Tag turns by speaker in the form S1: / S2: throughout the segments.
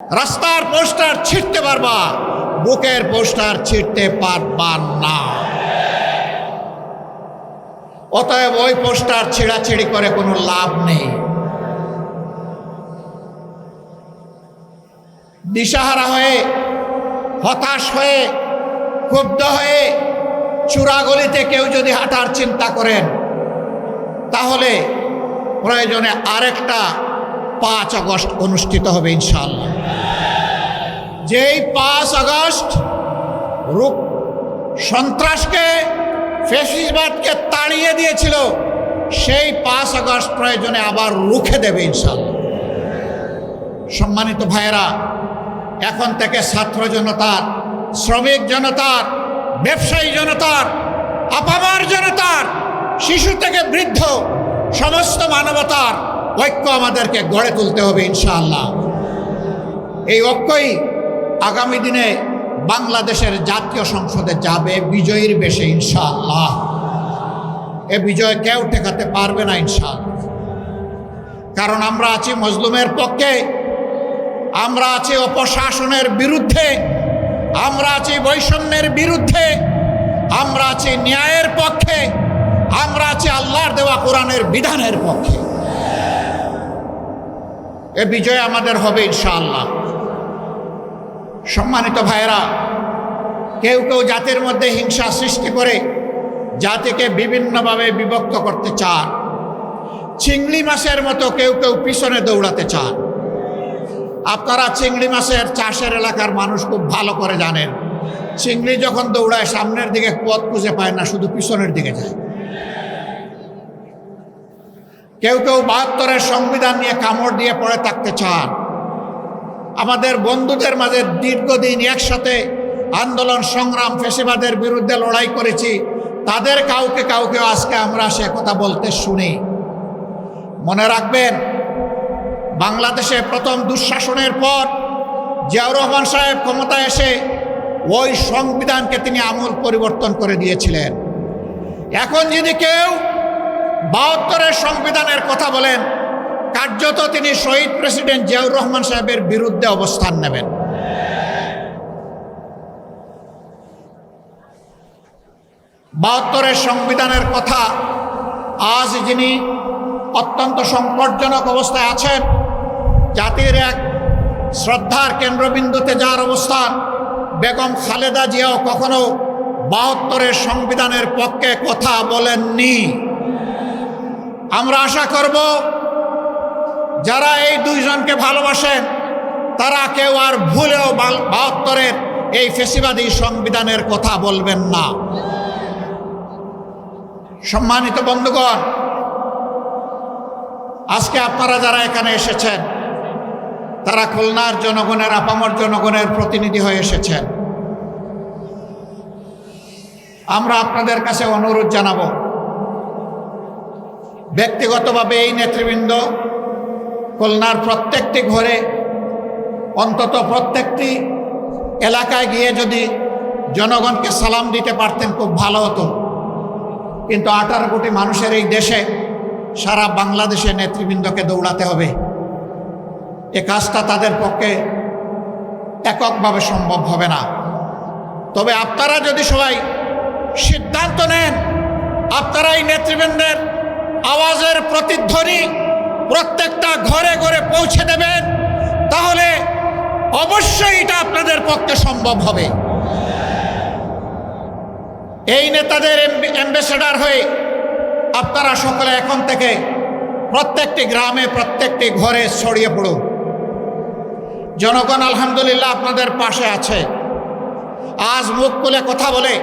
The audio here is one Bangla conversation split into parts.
S1: রাস্তার পোস্টার ছিঁড়তে পারবা, বুকের পোস্টার ছিঁড়তে পারবা না। অতএব ওই পোস্টার ছিঁড়াছিড়ি করে কোনো লাভ নেই। দিশাহারা হয়ে, হতাশ হয়ে, ক্ষুব্ধ হয়ে চূড়াগলিতে কেউ যদি হাঁটার চিন্তা করেন, তাহলে প্রয়োজনে আরেকটা পাঁচ আগস্ট অনুষ্ঠিত হবে ইনশাল্লাহ যেই পাঁচ আগস্ট রূপ সন্ত্রাসকে ফেসিসবাদকে তাড়িয়ে দিয়েছিল, সেই পাঁচ আগস্ট প্রয়োজনে আবার রুখে দেবে ইনশাল্লাহ সম্মানিত ভাইয়েরা, এখন থেকে ছাত্র জনতার, শ্রমিক জনতার, ব্যবসায়ী জনতার, আপামার জনতার, শিশু থেকে বৃদ্ধ, সমস্ত মানবতার ঐক্য আমাদেরকে গড়ে তুলতে হবে, ইনশাআল্লাহ। এই ঐক্যই আগামী দিনে বাংলাদেশের জাতীয় সংসদে যাবে, বিজয়ীর বেশে, ইনশাআল্লাহ। এ বিজয় কেউ ঠেকাতে পারবে না, ইনশাআল্লাহ। কারণ আমরা আছি মজলুমের পক্ষে, আমরা আছি অপশাসনের বিরুদ্ধে, আমরা আছি বৈষম্যের বিরুদ্ধে, আমরা আছি ন্যায়ের পক্ষে, আমরা আছি আল্লাহর দেওয়া কোরআনের বিধানের পক্ষে। এ বিজয় আমাদের হবে ইনশাআল্লাহ। সম্মানিত ভাইয়েরা, কেউ কেউ জাতির মধ্যে হিংসা সৃষ্টি করে জাতিকে বিভিন্নভাবে বিভক্ত করতে চান। চিংড়ি মাছের মতো কেউ কেউ পিছনে দৌড়াতে চান। আপনারা চিংড়ি মাছের চাষের এলাকার মানুষ খুব ভালো করে জানেন। চিংড়ি যখন দৌড়ায়, সামনের দিকে পথ খুঁজে পায় না, শুধু পিছনের দিকে যায়। কেউ কেউ বাহাত্তরের সংবিধান নিয়ে কামড় দিয়ে পড়ে থাকতে চান। আমাদের বন্ধুদের মাঝে দীর্ঘদিন একসাথে আন্দোলন, সংগ্রাম, ফেসিবাদের বিরুদ্ধে লড়াই করেছি। তাদের কাউকে কাউকে আজকে আমরা সে কথা বলতে শুনি। মনে রাখবেন, বাংলাদেশে প্রথম দুঃশাসনের পর জিয়াউর রহমান সাহেব ক্ষমতায় এসে ওই সংবিধানকে তিনি আমূল পরিবর্তন করে দিয়েছিলেন। এখন যদি কেউ বাহাত্তরের সংবিধানের কথা বলেন, কার্যত তিনি শহীদ প্রেসিডেন্ট জিয়াউর রহমান সাহেবের বিরুদ্ধে অবস্থান নেবেন। বাহাত্তরের সংবিধানের কথা আজ যিনি অত্যন্ত সংকটজনক অবস্থায় আছেন, জাতির এক শ্রদ্ধার কেন্দ্রবিন্দুতে যার অবস্থান, বেগম খালেদা জিয়াও কখনো বাহাত্তরের সংবিধানের পক্ষে কথা বলেননি। আমরা আশা করব যারা এই দুইজনকে ভালোবাসেন তারা কেউ আর ভুলেও বাহাত্তরের এই ফেসিবাদী সংবিধানের কথা বলবেন না। সম্মানিত বন্ধুগণ, আজকে আপনারা যারা এখানে এসেছেন, তারা খুলনার জনগণের, আপামর জনগণের প্রতিনিধি হয়ে এসেছেন। আমরা আপনাদের কাছে অনুরোধ জানাব ব্যক্তিগতভাবে এই নেতৃবৃন্দ খুলনার প্রত্যেকটি ঘরে, অন্তত প্রত্যেকটি এলাকায় গিয়ে যদি জনগণকে সালাম দিতে পারতেন, খুব ভালো হতো। কিন্তু আঠারো কোটি মানুষের এই দেশে সারা বাংলাদেশের নেতৃবৃন্দকে দৌড়াতে হবে। এ কাজটা তাদের পক্ষে এককভাবে সম্ভব হবে না। তবে আপনারা যদি সবাই সিদ্ধান্ত নেন, আপনারা এই নেতৃবৃন্দের আওয়াজের প্রতিধ্বনি প্রত্যেকটা ঘরে ঘরে পৌঁছে দেবেন, তাহলে অবশ্যই এটা আপনাদের পক্ষে সম্ভব হবে। এই নেতাদের অ্যাম্বাসেডার হয়ে আপনারা সকলে এখন থেকে প্রত্যেকটি গ্রামে, প্রত্যেকটি ঘরে ছড়িয়ে পড়ুন। জনগণ আলহামদুলিল্লাহ আপনাদের পাশে আছে। আজ মুখ খুলে কথা বলে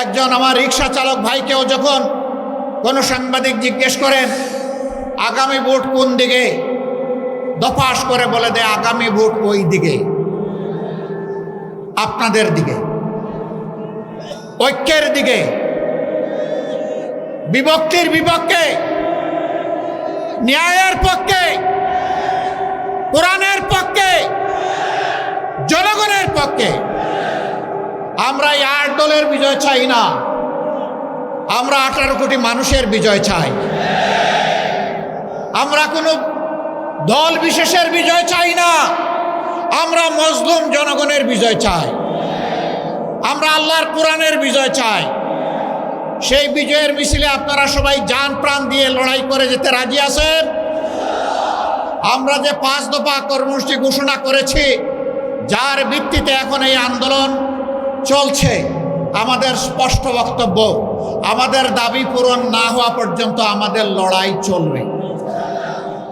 S1: একজন আমার রিক্সা চালক ভাইকেও যখন কোনো সাংবাদিক জিজ্ঞেস করেন, আগামী ভোট কোন দিকে? দফাস করে বলে দেয়, আগামী ভোট ওই দিকে, আপনাদের দিকে, ঐক্যের দিকে, বিভক্তির বিপক্ষে, ন্যায়ের পক্ষে, কোরআনের পক্ষে, জনগণের পক্ষে, আমরা এই আট দলের বিজয় চাই না। আমরা আঠারো কোটি মানুষের বিজয় চাই। আমরা কোনো দল বিশেষের বিজয় চাই না। আমরা মজলুম জনগণের বিজয় চাই। আমরা আল্লাহর কোরআনের বিজয় চাই। সেই বিজয়ের মিছিলে আপনারা সবাই যান, প্রাণ দিয়ে লড়াই করে যেতে রাজি আছেন? আমরা যে পাঁচ দফা কর্মসূচি ঘোষণা করেছি, যার ভিত্তিতে এখন এই আন্দোলন চলছে, আমাদের স্পষ্ট বক্তব্য। আমাদের দাবি পূরণ না হওয়া পর্যন্ত আমাদের লড়াই চলবে।